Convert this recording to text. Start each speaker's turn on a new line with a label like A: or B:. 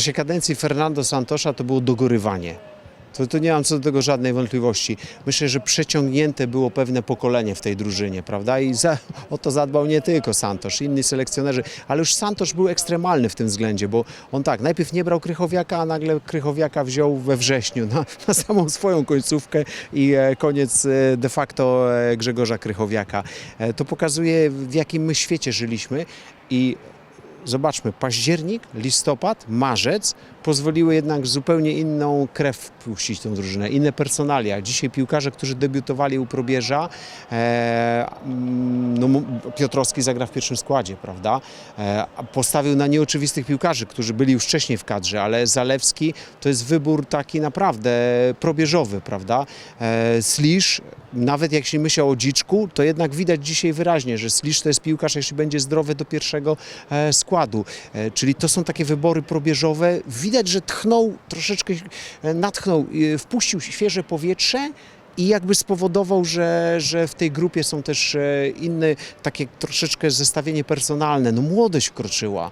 A: czasie kadencji Fernando Santosza to było dogorywanie. To, to nie mam co do tego żadnej wątpliwości. Myślę, że przeciągnięte było pewne pokolenie w tej drużynie, prawda? I za, o to zadbał nie tylko Santosz, inni selekcjonerzy, ale już Santosz był ekstremalny w tym względzie, bo on tak, najpierw nie brał Krychowiaka, a nagle Krychowiaka wziął we wrześniu na, na samą swoją końcówkę i e, koniec e, de facto e, Grzegorza Krychowiaka. To pokazuje, w jakim my świecie żyliśmy i zobaczmy, październik, listopad, marzec pozwoliły jednak zupełnie inną krew wpuścić tą drużynę, inne personalia. Dzisiaj piłkarze, którzy debiutowali u Probierza, e, mm, no, Piotrowski zagra w pierwszym składzie, prawda? E, postawił na nieoczywistych piłkarzy, którzy byli już wcześniej w kadrze, ale Zalewski to jest wybór taki naprawdę probierzowy, prawda? E, Slisz, nawet jak się myślał o Dziczku, to jednak widać dzisiaj wyraźnie, że Slisz to jest piłkarz, jeśli będzie zdrowy do pierwszego e, składu. E, czyli to są takie wybory probierzowe. Widać, że tchnął troszeczkę, e, natchnął, wpuścił świeże powietrze i jakby spowodował, że, że w tej grupie są też inne, takie troszeczkę zestawienie personalne. No młodość wkroczyła.